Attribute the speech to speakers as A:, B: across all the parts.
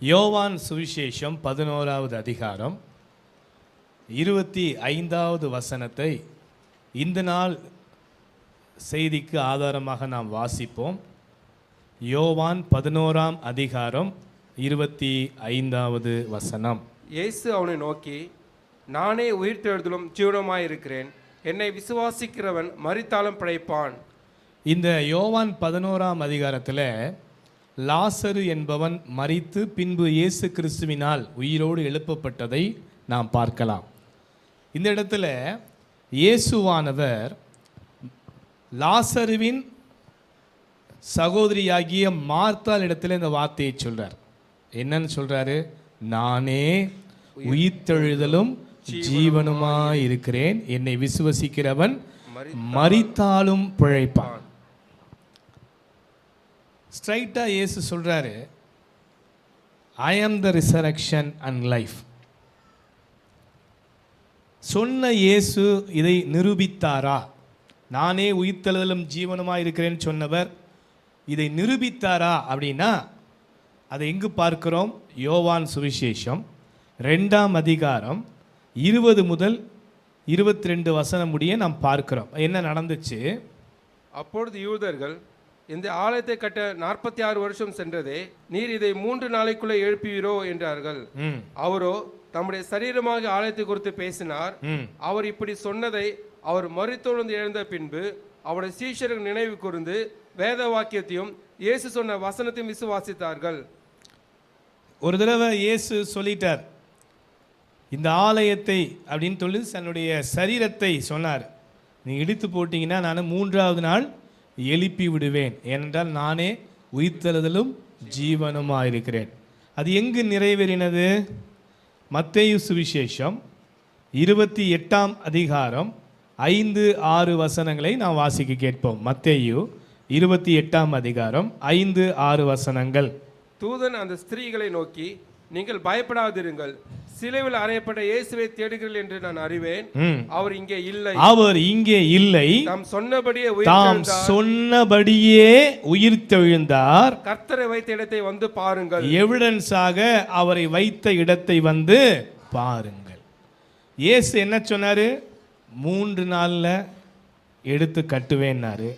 A: யோவான் சுவிசேஷம் பதினோராவது அதிகாரம் இருபத்தி ஐந்தாவது வசனத்தை இந்த நாள் செய்திக்கு ஆதாரமாக நாம் வாசிப்போம். யோவான் பதினோராம் அதிகாரம் இருபத்தி ஐந்தாவது வசனம்.
B: இயேசு அவனை நோக்கி நானே உயிர்த்தெழுதலும் ஜீவனமாயிருக்கிறேன். என்னை விசுவாசிக்கிறவன் மரித்தாலும் பிழைப்பான்.
A: இந்த யோவான் பதினோராம் அதிகாரத்தில் லாசரு என்பவன் மரித்து பின்பு இயேசு கிறிஸ்துவினால் உயிரோடு எழுப்பப்பட்டதை நாம் பார்க்கலாம். இந்த இடத்துல இயேசுவானவர் லாசருவின் சகோதரியாகிய மார்த்தாள் இடத்துல இந்த வார்த்தையை சொல்றார். என்னன்னு சொல்றாரு? நானே உயிர்த்தெழுதலும் ஜீவனுமாய் இருக்கிறேன் என்னை விசுவசிக்கிறவன் மரித்தாலும் பிழைப்பான். ஸ்ட்ரைட்டாக இயேசு சொல்கிறாரு ஐ ஆம் த ரிசரக்ஷன் அண்ட் லைஃப் சொன்ன இயேசு இதை நிரூபித்தாரா? நானே உயிர்த்தெழுதலும் ஜீவனமாக இருக்கிறேன்னு சொன்னவர் இதை நிரூபித்தாரா? அப்படின்னா அதை எங்கு பார்க்கிறோம்? யோவான் சுவிசேஷம் ரெண்டாம் அதிகாரம் இருபது முதல் இருபத்தி ரெண்டு வசனம் முடிய நாம் பார்க்கிறோம். என்ன நடந்துச்சு?
B: அப்பொழுது யூதர்கள் இந்த ஆலயத்தை கட்ட நாற்பத்தி ஆறு வருஷம் சென்றதே நீர் இதை மூன்று நாளைக்குள்ளே எழுப்புவீரோ என்றார்கள். அவரோ தம்முடைய சரீரமாக ஆலயத்தை குறித்து பேசினார். அவர் இப்படி சொன்னதை அவர் மறுத்தொழுந்து எழுந்த பின்பு அவருடைய சீஷர்கள் நினைவு கூர்ந்து வேத வாக்கியத்தையும் இயேசு சொன்ன வசனத்தையும் விசுவாசித்தார்கள்.
A: ஒரு தடவை இயேசு சொல்லிட்டார் இந்த ஆலயத்தை அப்படின்னு சொல்லி தன்னுடைய சரீரத்தை சொன்னார். நீ இடித்து போட்டீங்கன்னா நான் மூன்றாவது நாள் எழுப்பி விடுவேன். ஏனென்றால் நானே உயிர்த்தெழுதலும் ஜீவனுமாக இருக்கிறேன் அது எங்கு நிறைவேறினது? மத்தேயு சுவிசேஷம் இருபத்தி எட்டாம் அதிகாரம் ஐந்து ஆறு வசனங்களை நாம் வாசிக்க கேட்போம். மத்தேயு இருபத்தி எட்டாம் அதிகாரம் ஐந்து ஆறு வசனங்கள்.
B: தூதன் அந்த ஸ்திரீகளை நோக்கி நீங்கள் பயப்படாதிருங்கள். சிலுவில் அறையப்பட்ட இயேசுவை தேடுகிறீர்கள் என்று நான் அறிவேன். அவர் இங்கே இல்லை.
A: அவர் இங்கே இல்லை.
B: தாம் சொன்னபடியே
A: தாம்
B: உயிர்
A: சொன்னபடியே உயிர்த்தெழுந்தார்
B: கர்த்தரை வைத்த இடத்தை வந்து பாருங்கள்.
A: எவிடன்ஸாக அவரை வைத்த இடத்தை வந்து பாருங்கள். இயேசு என்ன சொன்னாரு? மூன்று நாளில் எடுத்து கட்டுவேன்னாரு.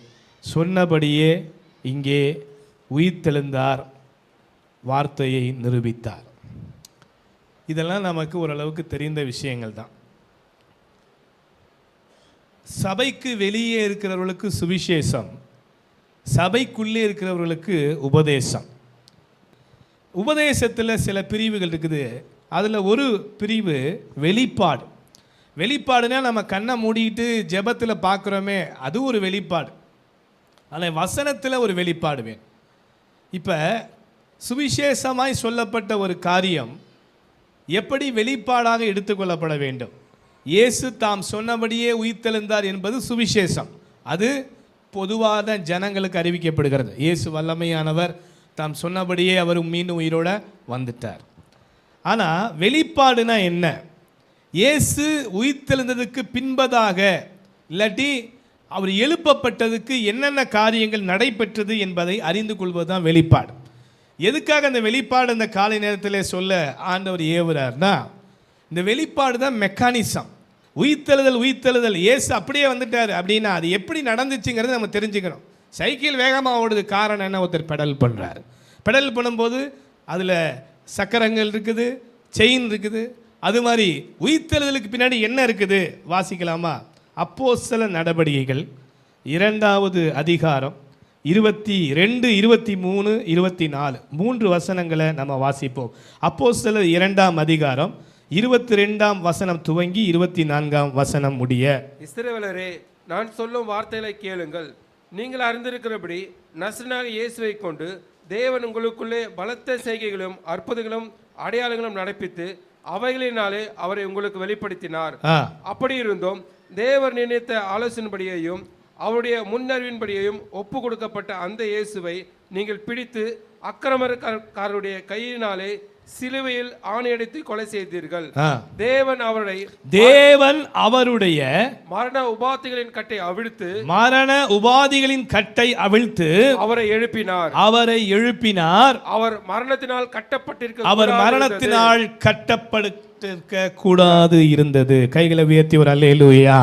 A: சொன்னபடியே இங்கே உயிர்த்தெழுந்தார் வார்த்தையை நிரூபித்தார். இதெல்லாம் நமக்கு ஓரளவுக்கு தெரிந்த விஷயங்கள் தான். சபைக்கு வெளியே இருக்கிறவர்களுக்கு சுவிசேஷம் சபைக்குள்ளே இருக்கிறவர்களுக்கு உபதேசம். உபதேசத்தில் சில பிரிவுகள் இருக்குது. அதில் ஒரு பிரிவு வெளிப்பாடு. வெளிப்பாடுனா நம்ம கண்ணை மூடிட்டு ஜெபத்தில் பார்க்குறோமே அது ஒரு வெளிப்பாடு. ஆனால் வசனத்தில் ஒரு வெளிப்பாடு வேணும். இப்போ சுவிசேஷமாய் சொல்லப்பட்ட ஒரு காரியம் எப்படி வெளிப்பாடாக எடுத்துக்கொள்ளப்பட வேண்டும்? இயேசு தாம் சொன்னபடியே உயிர்த்தெழுந்தார் என்பது சுவிசேஷம். அது பொதுவாக ஜனங்களுக்கு அறிவிக்கப்படுகிறது. இயேசு வல்லமையானவர் தாம் சொன்னபடியே அவர் மீண்டும் உயிரோட வந்துட்டார். ஆனால் வெளிப்பாடுனா என்ன? இயேசு உயிர்த்தெழுந்ததுக்கு பின்பதாக இல்லாட்டி அவர் எழுப்பப்பட்டதுக்கு என்னென்ன காரியங்கள் நடைபெற்றது என்பதை அறிந்து கொள்வது தான் வெளிப்பாடு. எதுக்காக அந்த வெளிப்பாடு அந்த காலை நேரத்தில் சொல்ல ஆண்டவர் ஏவுறார்னா இந்த வெளிப்பாடு தான் மெக்கானிசம். உயிர்த்தெழுதல் உயிர்த்தெழுதல். ஏசு அப்படியே வந்துட்டார் அப்படின்னா அது எப்படி நடந்துச்சுங்கிறது நம்ம தெரிஞ்சுக்கணும். சைக்கிள் வேகமாக ஓடுது காரணம் என்ன? ஒருத்தர் பெடல் பண்ணுறாரு பெடல் பண்ணும்போது அதில் சக்கரங்கள் இருக்குது செயின் இருக்குது. அது மாதிரி உயிர்த்தெழுதலுக்கு பின்னாடி என்ன இருக்குது? வாசிக்கலாமா? அப்போஸ்தல நடவடிக்கைகள். இரண்டாவது அதிகாரம். இருபத்தி ரெண்டு இருபத்தி மூணு இருபத்தி நாலு. மூன்று வசனங்களை நம்ம வாசிப்போம். அப்போஸ்தலர் இரண்டாம் அதிகாரம் இருபத்தி ரெண்டாம் வசனம் துவங்கி இருபத்தி நான்காம் வசனம் முடிய.
B: இஸ்ரவேலரே நான் சொல்லும் வார்த்தைகளை கேளுங்கள். நீங்கள் அறிந்திருக்கிறபடி நசனாக இயேசுவை கொண்டு தேவன் உங்களுக்குள்ளே பலத்த செய்கைகளும் அற்புதங்களும் அடையாளங்களும் நடப்பித்து அவைகளினாலே அவரை உங்களுக்கு வெளிப்படுத்தினார். அப்படி இருந்தும் தேவர் நினைத்த ஆலோசனைப்படியையும் அவருடைய முன்னறிவின்படியையும் ஒப்பு கொடுக்கப்பட்ட அந்த இயேசுவை நீங்கள் பிடித்து அக்கிரமக்காரருடைய கையினாலே சிலுவையில் ஆணையடித்து கொலை செய்தீர்கள். தேவன் அவரை
A: தேவன் அவருடைய
B: மரண உபாத்திகளின் கட்டை அவிழ்த்து
A: மரண உபாதிகளின் கட்டை அவிழ்த்து
B: அவரை எழுப்பினார்.
A: அவரை எழுப்பினார்.
B: அவர் மரணத்தினால் கட்டப்பட்டிருக்க
A: அவர் மரணத்தினால் கட்டப்படுத்திருக்க கூடாது இருந்தது. கைகளை உயர்த்தி ஒரு அல்லேலூயா.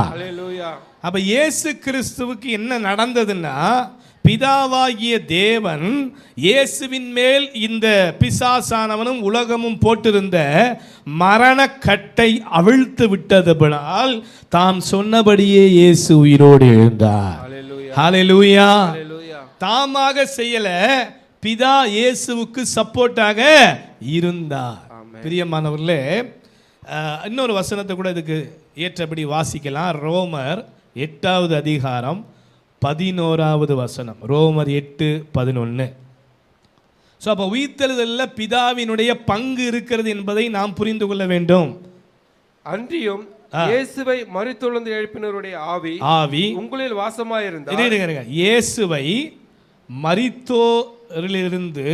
A: அப்ப இயேசு கிறிஸ்துவுக்கு என்ன நடந்ததுன்னா பிதாவாகிய தேவன் இயேசுவின் மேல் இந்த பிசாசானவனும் உலகமும் போட்டிருந்த மரணக்கட்டை அவிழ்த்து விட்டதுபனால் தாம் சொன்னபடியே இயேசு உயிரோடு எழுந்தார். ஹalleluya தாமாக செய்யல பிதா இயேசுவுக்கு சப்போர்ட்டாக இருந்தார். பிரியமானவர்களே இன்னொரு வசனத்தை கூட இதுக்கு ஏற்றபடி வாசிக்கலாம். ரோமர் எட்டாவது அதிகாரம் பதினோராவது வசனம். ரோமர் எட்டு பதினொன்று ஸோ அப்போ உயிர்த்தெழுதலில் பிதாவினுடைய பங்கு இருக்கிறது என்பதை நாம் புரிந்து கொள்ள வேண்டும்.
B: அன்றியும் இயேசுவை மரித்தொழுந்து எழுப்பினருடைய ஆவி
A: ஆவி
B: உங்களில் வாசமாயிருந்தார்.
A: இயேசுவை மரித்தோரிலிருந்து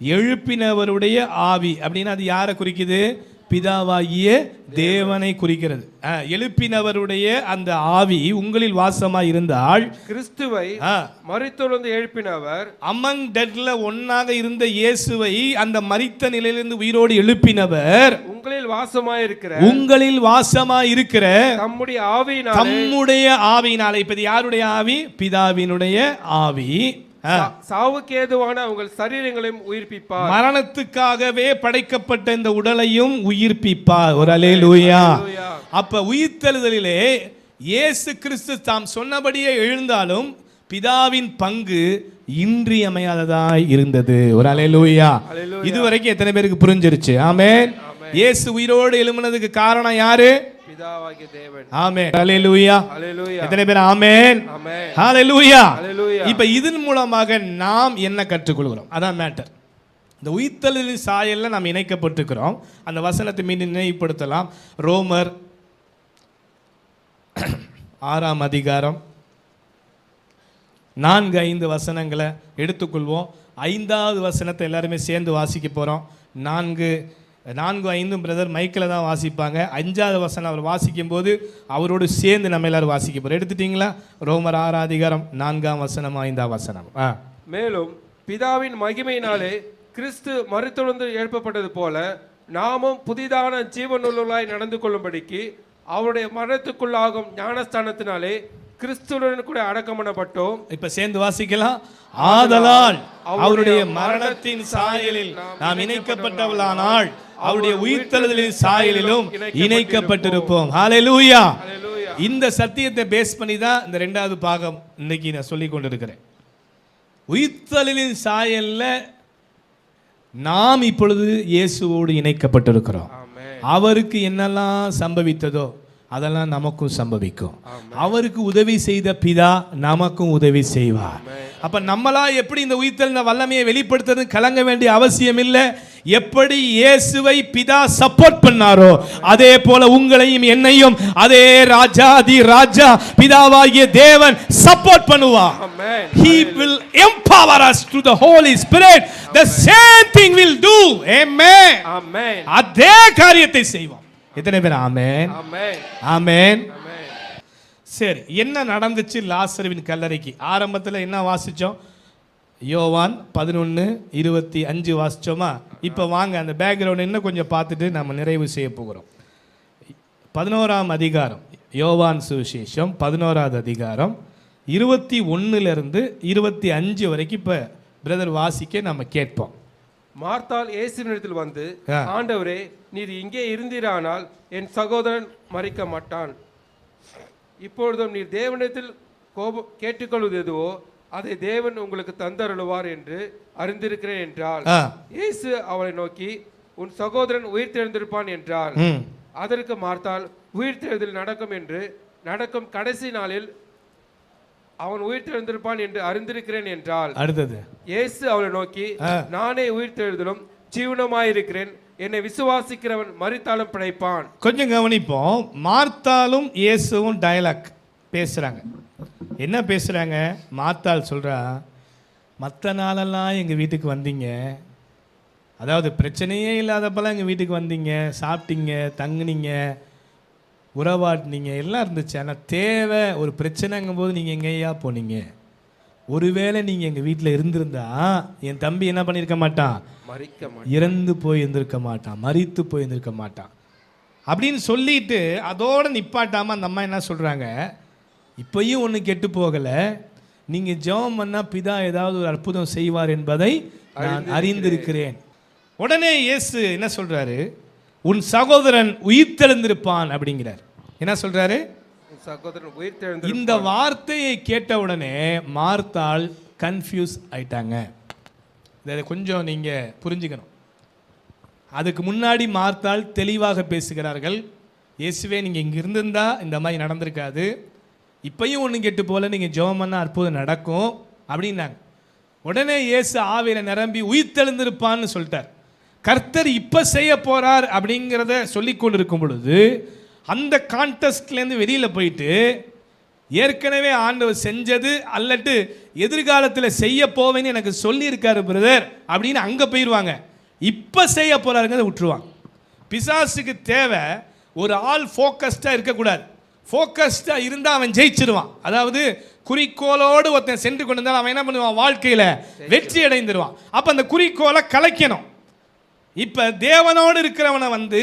A: எழுப்பினவருடைய ஆவி. அப்படின்னா அது யாரை குறிக்குது? பிதாவாகிய தேவனை குறிக்கிறது. எழுப்பினவருடைய அந்த ஆவி உங்களில் வாசமா இருந்தால்
B: கிறிஸ்துவை
A: ஆ,
B: மரித்தொழுந்து எழுப்பினவர்
A: அமங் டெட்ல ஒன்னாக இருந்த இயேசுவை அந்த மரித்த நிலையிலிருந்து உயிரோடு எழுப்பினவர்
B: உங்களில் வாசமாயிருக்கிற
A: உங்களில் வாசமா இருக்கிற
B: தம்முடைய ஆவியினால்
A: தம்முடைய ஆவியினால. இப்ப யாருடைய ஆவி? பிதாவினுடைய ஆவி.
B: சாவுக்கு ஏதுவான உங்கள் சரீரங்களையும் உயிர்ப்பிப்பார்.
A: மரணத்துக்காகவே படைக்கப்பட்ட இந்த உடலையும் உயிர்ப்பிப்பார். ஒரு அலேலூயா
B: அல்லேலூயா.
A: அப்ப உயிர்த்தெழுதலிலே இயேசு கிறிஸ்து தாம் சொன்னபடியே எழுந்தாலும் பிதாவின் பங்கு இன்றியமையாததாய் இருந்தது. ஒரு அலேலூயா
B: அல்லேலூயா.
A: இதுவரைக்கும் எத்தனை பேருக்கு புரிஞ்சிருச்சு? ஆமென். இயேசு உயிரோடு எழும்பினதுக்கு காரணம் யாரு?
B: பிதாவாகிய தேவன்
A: ஆமென் அலேலூயா
B: அல்லேலூயா
A: எத்தனை பேர் ஆமென்
B: ஆமென்
A: ஹalleluya இப்ப இதன் மூலமாக நாம் என்ன கற்றுக்கொள்கிறோம் அதான் மேட்டர் இந்த உயிர்த்தலின் சாயல்ல நாம் இணைக்கப்பட்டிருக்கிறோம் அந்த வசனத்தை மீண்டும் நினைவுபடுத்தலாம் ரோமர் ஆறாம் அதிகாரம் நான்கு ஐந்து வசனங்களை எடுத்துக்கொள்வோம் ஐந்தாவது வசனத்தை எல்லாருமே சேர்ந்து வாசிக்க போகிறோம் நான்கு நான்கு ஐந்தும் பிரதர் மைக்கில் தான் வாசிப்பாங்க. அஞ்சாவது வசனம் அவர் வாசிக்கும்போது அவரோடு சேர்ந்து நம்ம எல்லாரும் வாசிக்க போகிறோம் எடுத்துட்டீங்களா? ரோமர் ஆராதிகாரம் நான்காம் வசனம் ஐந்தாம் வசனம். ஆ.
B: மேலும் பிதாவின் மகிமையினாலே கிறிஸ்து மறுத்தொழுந்து எழுப்பப்பட்டது போல நாமும் புதிதான ஜீவனுள்ளாய் நடந்து கொள்ளும்படிக்கு அவருடைய மரணத்துக்குள்ளாகும் ஞானஸ்தானத்தினாலே கிறிஸ்துவுடன் கூட அடக்கம் பண்ணப்பட்டோம்
A: இப்ப சேர்ந்து வாசிக்கலாம். ஆதலால் அவருடைய மரணத்தின் சாயலில் நாம் இணைக்கப்பட்டவளானால் அவருடைய உயிர்த்தெழுதலின் சாயலிலும் இணைக்கப்பட்டிருப்போம். ஹalleluya. இந்த சத்தியத்தை பேஸ் பண்ணி தான் இந்த ரெண்டாவது பாகம் இன்னைக்கு நான் சொல்லி கொண்டிருக்கிறேன். உயிர்த்தலின் சாயல்ல நாம் இப்பொழுது இயேசுவோடு இணைக்கப்பட்டிருக்கிறோம். அவருக்கு என்னெல்லாம் சம்பவித்ததோ அதெல்லாம் நமக்கும் சம்பவிக்கும். அவருக்கு உதவி செய்த பிதா நமக்கும் உதவி செய்வார். அப்ப நம்மளா எப்படி இந்த உயிர்த்தெழுந்த வல்லமையை வெளிப்படுத்துறது கலங்க வேண்டிய அவசியம் இல்லை. எப்படி இயேசுவை பிதா சப்போர்ட் பண்ணாரோ அதே போல உங்களையும் என்னையும் அதே ராஜாதி ராஜா பிதாவாகிய தேவன் சப்போர்ட் பண்ணுவார்.
B: ஆமென்.
A: He will empower us through the Holy Spirit. The same thing will do. Amen.
B: ஆமென்.
A: அதே காரியத்தை செய்வோம். எத்தனை பேர்? ஆமென்.
B: ஆமென்.
A: சரி என்ன நடந்துச்சு லாசருவின் கல்லறைக்கு? ஆரம்பத்தில் என்ன வாசிச்சோம்? யோவான் பதினொன்று இருபத்தி அஞ்சு வாசிச்சோமா? இப்போ வாங்க அந்த பேக்ரவுண்ட் இன்னும் கொஞ்சம் பார்த்துட்டு நம்ம நிறைவு செய்ய போகிறோம். பதினோராம் அதிகாரம் யோவான் சுவிசேஷம் பதினோராவது அதிகாரம் இருபத்தி ஒன்றுலேருந்து இருபத்தி அஞ்சு வரைக்கும் இப்போ பிரதர் வாசிக்க நம்ம கேட்போம்.
B: மார்த்தாள் இயேசுவினிடத்தில் வந்து. ஆண்டவரே நீர் இங்கே இருந்தீரானால் என் சகோதரன் மறிக்க மாட்டான். இப்பொழுதும் நீர் தேவனிடத்தில் கோபம் கேட்டுக்கொள்வது எதுவோ அதை தேவன் உங்களுக்கு தந்தருளுவார் என்று அறிந்திருக்கிறேன் என்றால் இயேசு அவளை நோக்கி உன் சகோதரன் உயிர் தெழுந்திருப்பான் என்றார் அதற்கு மார்த்தாள் உயிர் தெழுதல் நடக்கும் என்று நடக்கும் கடைசி நாளில் அவன் உயிர் தெழுந்திருப்பான் என்று அறிந்திருக்கிறேன் என்றால்
A: அடுத்தது.
B: இயேசு அவளை நோக்கி. நானே உயிர் தெழுதலும் ஜீவனமாயிருக்கிறேன். என்னை விசுவாசிக்கிறவன் மரித்தாலும் பிழைப்பான்.
A: கொஞ்சம் கவனிப்போம். மார்த்தாலும் இயேசுவும் டயலாக் பேசுகிறாங்க என்ன பேசுகிறாங்க மார்த்தாள் சொல்கிறா மற்ற நாளெல்லாம் எங்கள் வீட்டுக்கு வந்தீங்க. அதாவது பிரச்சனையே இல்லாதப்பெல்லாம் எங்கள் வீட்டுக்கு வந்தீங்க. சாப்பிட்டீங்க தங்குனீங்க. உறவாடினீங்க எல்லாம் இருந்துச்சு. ஆனால் தேவை ஒரு பிரச்சனைங்கும் போது நீங்கள் எங்கேயா போனீங்க? ஒருவேளை நீங்கள் எங்கள் வீட்டில் இருந்திருந்தா என் தம்பி என்ன பண்ணியிருக்க மாட்டான்?
B: மறிக்க
A: இறந்து போய் இருந்திருக்க மாட்டான். மரித்து போய் இருந்திருக்க மாட்டான். அப்படின்னு சொல்லிட்டு அதோட நிப்பாட்டாமல் அந்த அம்மா என்ன சொல்கிறாங்க இப்பயும் ஒன்றும் கெட்டு போகலை. நீங்கள் ஜெபம் பண்ணால் பிதா ஏதாவது ஒரு அற்புதம் செய்வார் என்பதை நான் அறிந்திருக்கிறேன். உடனே இயேசு என்ன சொல்கிறாரு உன் சகோதரன் உயிர்த்தெழுந்திருப்பான் அப்படிங்கிறார். என்ன சொல்கிறாரு
B: உன் சகோதரன் உயிர்
A: இந்த வார்த்தையை கேட்ட உடனே மார்த்தாள் கன்ஃபியூஸ் ஆயிட்டாங்க. இதை கொஞ்சம் நீங்கள் புரிஞ்சுக்கணும். அதுக்கு முன்னாடி மார்த்தாள் தெளிவாக பேசுகிறார்கள். இயேசுவே நீங்கள் இங்கே இருந்திருந்தா இந்த மாதிரி நடந்திருக்காது. இப்பயும் ஒன்றும் கெட்டு போல நீங்கள் ஜெபம் பண்ணால் அற்புதம் நடக்கும் அப்படின்னாங்க. உடனே இயேசு ஆவியில் நிரம்பி உயிர்த்தெழுந்திருப்பான்னு சொல்லிட்டார். கர்த்தர் இப்போ செய்ய போகிறார் அப்படிங்கிறத சொல்லி கொண்டு இருக்கும் பொழுது அந்த கான்டெஸ்ட்லேருந்து வெளியில் போயிட்டு ஏற்கனவே ஆண்டவர் செஞ்சது அல்லட்டு எதிர்காலத்தில் செய்ய போவேன்னு எனக்கு சொல்லியிருக்காரு பிரதர் அப்படின்னு அங்கே போயிடுவாங்க இப்போ செய்ய போகிறாருங்கிறத விட்டுருவாங்க. பிசாசுக்கு தேவை ஒரு ஆள் ஃபோக்கஸ்டாக இருக்கக்கூடாது. ஃபோக்கஸ்டாக இருந்தால் அவன் ஜெயிச்சிருவான். அதாவது குறிக்கோளோடு ஒருத்தன் சென்று கொண்டு இருந்தால் அவன் என்ன பண்ணுவான்? வாழ்க்கையில் வெற்றி அடைந்துருவான். அப்போ அந்த குறிக்கோளை கலைக்கணும். இப்போ தேவனோடு இருக்கிறவனை வந்து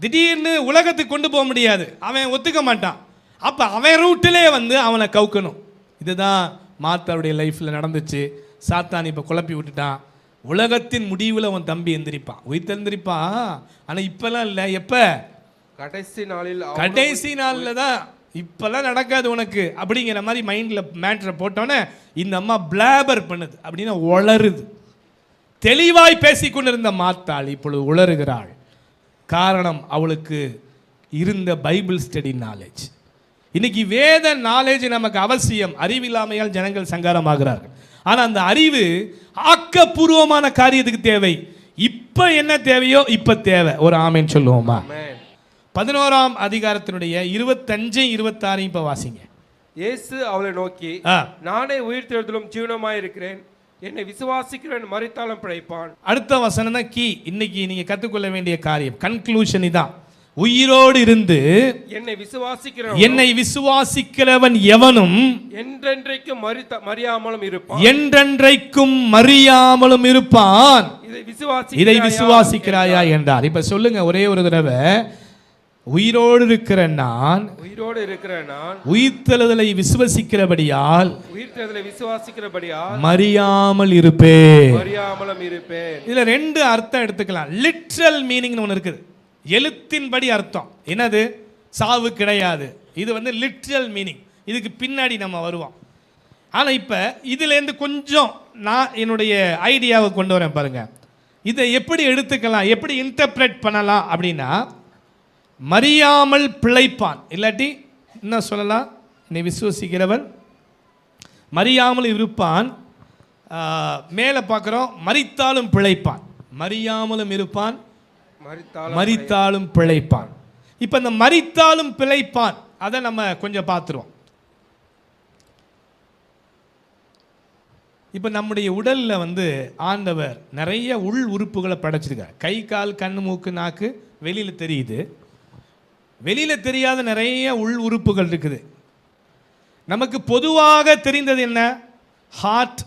A: திடீர்னு உலகத்துக்கு கொண்டு போக முடியாது. அவன் ஒத்துக்க மாட்டான். அப்போ அவன் ரூட்டிலே வந்து அவனை கவுக்கணும். இதுதான் மாத்தாவுடைய லைஃப்பில் நடந்துச்சு. சாத்தான் இப்போ குழப்பி விட்டுட்டான். உலகத்தின் முடிவில் அவன் தம்பி எந்திரிப்பான். உயிர்த்தெந்திரிப்பான் ஆனால் இப்போல்லாம் இல்லை. எப்போ?
B: கடைசி நாளில்
A: கடைசி நாளில் தான். இப்போல்லாம் நடக்காது உனக்கு. அப்படிங்கிற மாதிரி மைண்டில் மேட்ரை போட்டோன்னே இந்த அம்மா பிளாபர் பண்ணுது. அப்படின்னா உளருது தெளிவாய் பேசிக் கொண்டிருந்த மாத்தாள் இப்பொழுது உளறுகிறாள். காரணம் அவளுக்கு இருந்த பைபிள் ஸ்டடி நாலேஜ் இன்னைக்கு வேத நாலேஜ் நமக்கு அவசியம். அறிவில்லாமையால் ஜனங்கள் சங்காரமாகிறார்கள். ஆனால் அந்த அறிவு ஆக்கப்பூர்வமான காரியத்துக்கு தேவை. இப்போ என்ன தேவையோ இப்போ தேவை. ஒரு ஆமேன்னு சொல்லுவோமா. பதினோராம் அதிகாரத்தினுடைய இருபத்தஞ்சு இருபத்தாறையும் இப்போ வாசிங்க.
B: இயேசு அவளை நோக்கி நானே உயிர் தெழுதலும் ஜீவனமாய் இருக்கிறேன் என்னை விசுவாசிக்கிறவன் மறித்தாலும் பிழைப்பான்.
A: அடுத்த வசனம் தான் கீ. இன்னைக்கு நீங்க கற்றுக்கொள்ள வேண்டிய காரியம். கன்க்ளூஷன் இதான். உயிரோடு இருந்து
B: என்னை விசுவாசிக்கிறவன்
A: என்னை விசுவாசிக்கிறவன் எவனும்
B: என்றென்றைக்கும் மறித்த மறியாமலும் இருப்பான்.
A: என்றென்றைக்கும் மறியாமலும் இருப்பான்.
B: இதை விசுவாசி
A: இதை விசுவாசிக்கிறாயா என்றார். இப்ப சொல்லுங்க ஒரே ஒரு தடவை. உயிரோடு இருக்கிற நான்
B: உயிரோடு இருக்கிற நான்
A: உயிர்த்தெழுதலை விசுவசிக்கிறபடியால்
B: உயிர் தெழுதலை விசுவாசிக்கிறபடியால்
A: மறியாமல் இருப்பேன்.
B: மறியாமலும் இருப்பேன்.
A: இதுல ரெண்டு அர்த்தம் எடுத்துக்கலாம். லிட்ரல் மீனிங்னு ஒன்று இருக்குது. எழுத்தின்படி அர்த்தம். என்னது? சாவு கிடையாது. இது வந்து லிட்ரல் மீனிங் இதுக்கு பின்னாடி நம்ம வருவோம். ஆனால் இப்போ இதுலேருந்து கொஞ்சம் நான் என்னுடைய ஐடியாவை கொண்டு வரேன் பாருங்க. இதை எப்படி எடுத்துக்கலாம்? எப்படி இன்டர்பிரேட் பண்ணலாம் அப்படின்னா மறியாமல் பிழைப்பான். இல்லாட்டி என்ன சொல்லலாம்? என்னை விசுவசிக்கிறவன். மறியாமல் இருப்பான். மேலே பார்க்குறோம் மறித்தாலும் பிழைப்பான். மறியாமலும் இருப்பான்.
B: மறித்தாலும்
A: பிழைப்பான். இப்போ இந்த மறித்தாலும் பிழைப்பான் அதை நம்ம கொஞ்சம் பார்த்துருவோம். இப்போ நம்முடைய உடலில் வந்து ஆண்டவர் நிறைய உள் உறுப்புகளை படைச்சிருக்கார். கை கால் கண் மூக்கு நாக்கு வெளியில் தெரியுது. வெளியில் தெரியாத நிறைய உள் உறுப்புகள் இருக்குது. நமக்கு பொதுவாக தெரிந்தது என்ன? ஹார்ட்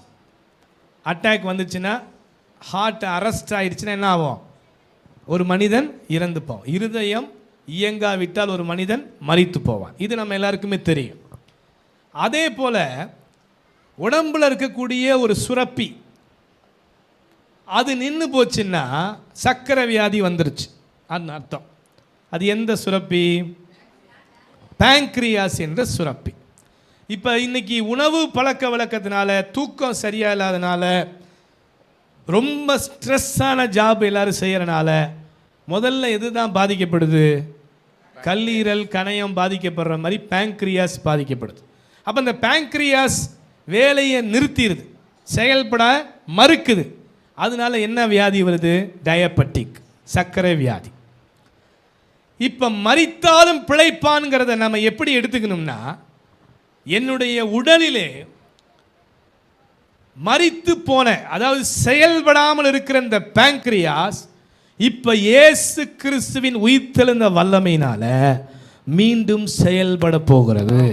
A: அட்டாக் வந்துச்சுன்னா ஹார்ட் அரெஸ்ட் ஆயிடுச்சுன்னா என்ன ஆகும்? ஒரு மனிதன் இறந்து போவான். இருதயம் இயங்காவிட்டால் ஒரு மனிதன் மறித்து போவான். இது நம்ம எல்லாருக்குமே தெரியும். அதே போல் உடம்புல இருக்கக்கூடிய ஒரு சுரப்பி அது நின்று போச்சுன்னா சக்கரை வியாதி வந்துருச்சு. அது அர்த்தம். அது எந்த சுரப்பி? பேங்க்ரியாஸ் என்ற சுரப்பி. இப்போ இன்னைக்கு உணவு பழக்க வழக்கத்தினால தூக்கம் சரியாக இல்லாதனால ரொம்ப ஸ்ட்ரெஸ்ஸான ஜாப் எல்லாரும் செய்கிறனால முதல்ல எது தான் பாதிக்கப்படுது? கல்லீரல் கணையம் பாதிக்கப்படுற மாதிரி பேங்க்ரியாஸ் பாதிக்கப்படுது. அப்போ இந்த பேங்க்ரியாஸ் வேலையை நிறுத்திடுது செயல்பட மறுக்குது. அதனால என்ன வியாதி வருது? டயபட்டிக் சர்க்கரை வியாதி. இப்போ மரித்தாலும் பிழைப்பான்ங்கிறத நம்ம எப்படி எடுத்துக்கணும்னா என்னுடைய உடலிலே மரித்து போன அதாவது செயல்படாமல் இருக்கிற இந்த பேங்க்ரியாஸ் இப்ப இயேசு கிறிஸ்துவின் உயிர்த்தெழுந்த வல்லமையினால மீண்டும் செயல்பட போகிறது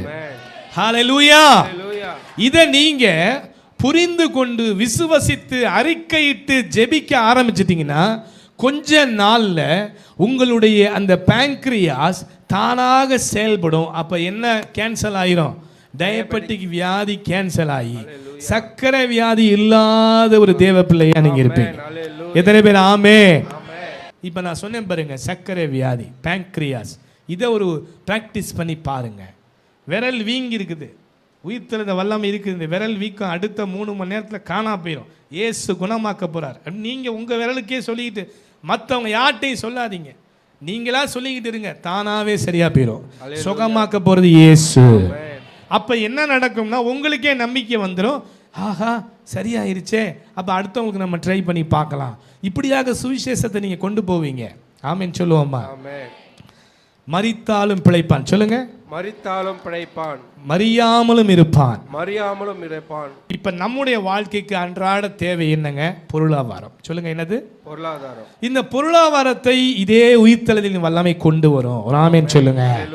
A: ஹalleluya. இதை நீங்க புரிந்து கொண்டு விசுவசித்து அறிக்கையிட்டு ஜெபிக்க ஆரம்பிச்சிட்டிங்கன்னா கொஞ்ச நாள்ல உங்களுடைய அந்த பேங்க்ரியாஸ் தானாக செயல்படும். அப்ப என்ன கேன்சல் ஆயிரும்? டயபெட்டிக் வியாதி கேன்சல் ஆகி. சர்க்கரை வியாதி இல்லாத ஒரு தேவ பிள்ளையா நீங்க இருப்பீங்க. எத்தனை பேர்? ஆமே. இப்போ நான் சொன்னேன் பாருங்க சர்க்கரை வியாதி பேங்க்ரியாஸ் இதை ஒரு ப்ராக்டிஸ் பண்ணி பாருங்க. விரல் வீங்கி இருக்குது உயிர்த்தெழுந்த வல்லமை இருக்குது. இந்த விரல் வீக்கம் அடுத்த மூணு மணி நேரத்தில் காணா போயிடும் ஏசு குணமாக்க போறார். நீங்கள் உங்கள் விரலுக்கே சொல்லிக்கிட்டு மற்றவங்க யார்ட்டையும் சொல்லாதீங்க. நீங்களா சொல்லிக்கிட்டு இருங்க. தானாவே சரியா போயிடும் சுகமாக்க போறது இயேசு. அப்போ என்ன நடக்கும்னா உங்களுக்கே நம்பிக்கை வந்துடும் ஆஹா சரியாயிருச்சே. அப்போ அடுத்தவங்களுக்கு நம்ம ட்ரை பண்ணி பார்க்கலாம். இப்படியாக சுவிசேஷத்தை நீங்கள் கொண்டு போவீங்க. ஆமென் சொல்லுவோம்மா.
B: Amen.
A: மரித்தாலும் பிழைப்பான். சொல்லுங்க.
B: மரித்தாலும் பிழைப்பான்.
A: மறியாமலும் இருப்பான்.
B: மறியாமலும் இறைப்பான்
A: இப்போ நம்முடைய வாழ்க்கைக்கு அன்றாட தேவை என்னங்க? பொருளாதாரம். சொல்லுங்க என்னது?
B: பொருளாதாரம்.
A: இந்த பொருளாதாரத்தை இதே உயிர்த்தெழுதலின் வல்லமை கொண்டு வரும். ஒரு ஆமென் சொல்லுங்க.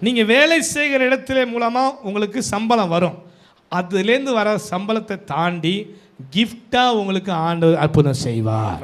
A: நீங்க வேலை செய்கிற இடத்துல மூலமா உங்களுக்கு சம்பளம் வரும். அதுலேருந்து வர சம்பளத்தை தாண்டி gift-ஆ உங்களுக்கு ஆண்டவர் அற்புதம் செய்வார்.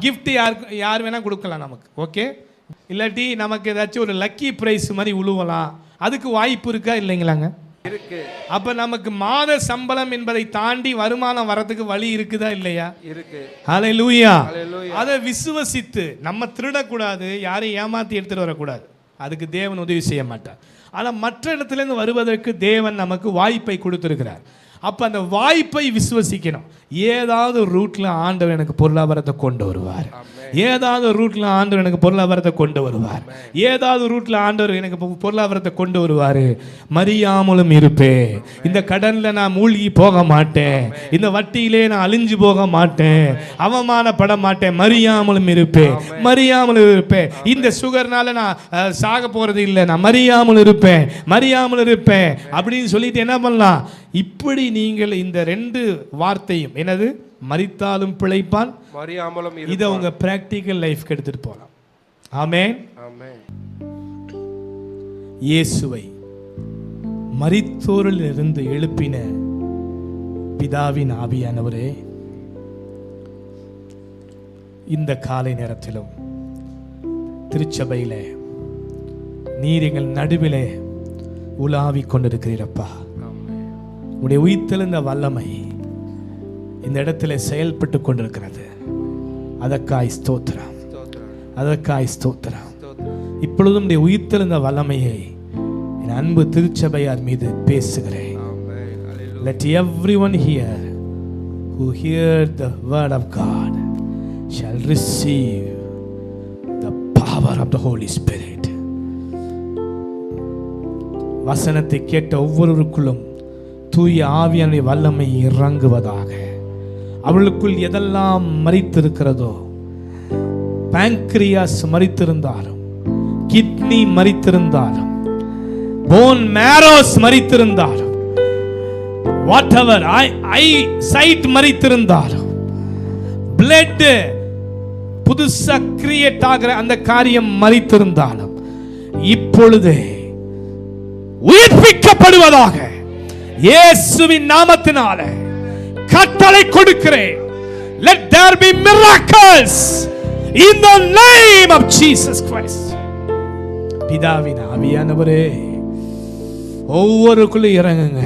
A: Gift யாருக்கு யார் வேணால் கொடுக்கலாம் நமக்கு. ஓகே இல்லாட்டி நமக்கு ஏதாச்சும் ஒரு லக்கி ப்ரைஸ் மாதிரி உழுவலாம். அதுக்கு வாய்ப்பு இருக்கா இல்லைங்களாங்க?
B: இருக்கு.
A: அப்போ நமக்கு மாத சம்பளம் என்பதை தாண்டி வருமானம் வரதுக்கு வழி இருக்குதா இல்லையா?
B: இருக்கு.
A: ஹalleluya
B: Hallelujah.
A: அதை விசுவசித்து நம்ம திருடக்கூடாது யாரையும் ஏமாத்தி எடுத்துட்டு வரக்கூடாது. அதுக்கு தேவன் உதவி செய்ய மாட்டார். ஆனால் மற்ற இடத்துலேருந்து வருவதற்கு தேவன் நமக்கு வாய்ப்பை கொடுத்துருக்கிறார். அப்போ அந்த வாய்ப்பை விசுவசிக்கணும். ஏதாவது ரூட்ல ஆண்டவர் எனக்கு பொருளாதாரத்தை கொண்டு வருவார். ஏதாவது ரூட்ல ஆண்டவர் எனக்கு பொருளாதாரத்தை கொண்டு வருவார். ஏதாவது ரூட்ல ஆண்டவர் எனக்கு பொருளாதாரத்தை கொண்டு வருவார். மறியாமலும் இருப்பேன். இந்த கடன்ல நான் மூழ்கி போக மாட்டேன். இந்த வட்டியிலே நான் அழிஞ்சு போக மாட்டேன். அவமானப்பட மாட்டேன். மறியாமலும் இருப்பேன். மறியாமலும் இருப்பேன். இந்த சுகர்னால நான் சாக போறது இல்லை. நான் மறியாமல் இருப்பேன். மறியாமல் இருப்பேன். அப்படின்னு சொல்லிட்டு என்ன பண்ணலாம்? இப்படி நீங்கள் இந்த ரெண்டு வார்த்தையும் என்னது? மறித்தாலும் பிழைப்பான்.
B: மறியாமலும்
A: இதை உங்க பிராக்டிக்கல் லைஃப்க்கு எடுத்துட்டு போகலாம் ஆமென். இயேசுவை மரித்தோரில் இருந்து எழுப்பின பிதாவின் ஆவியானவரே இந்த காலை நேரத்திலும் திருச்சபையிலே நீர் எங்கள் நடுவிலே உலாவிக் கொண்டிருக்கிறீரப்பா. உடைய உயிர்த்தெழுந்த வல்லமை இந்த இடத்துல செயல்பட்டு கொண்டிருக்கிறது அதற்காய் ஸ்தோத்திரம் அதற்காய் ஸ்தோத்திரம் இப்பொழுதும் உயிர்த்தெழுந்த வல்லமையை என் அன்பு திருச்சபையார் மீது பேசுகிறேன்
B: Amen. Hallelujah.
A: Let everyone here who hear the word of God shall receive the power of the Holy Spirit. வசனத்தை கேட்ட ஒவ்வொருவருக்குள்ளும் தூய ஆவியானுடைய வல்லமை இறங்குவதாக அவளுக்குள் எதெல்லாம் மறித்திருக்கிறதோ பேங்க்ரியாஸ் மறித்திருந்தாலும் கிட்னி மறித்திருந்தாலும் போன் மேரோஸ் மறித்திருந்தாலும் whatever eye eyesight மறித்திருந்தாலும் பிளட் புதுசா கிரியேட் ஆகிற அந்த காரியம் மறித்திருந்தாலும் இப்பொழுதே உயிர்ப்பிக்கப்படுவதாக இயேசுவின் நாமத்தினால கட்டளை கொடுக்கிறேன் let there be miracles in the name of Jesus Christ பிதாவின் ஆவியானவரே ஒவ்வொருக்குள்ள இறங்குங்க